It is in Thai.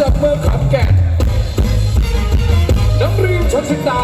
จากเมืองขอนแก่นน้องรีมชนสิตา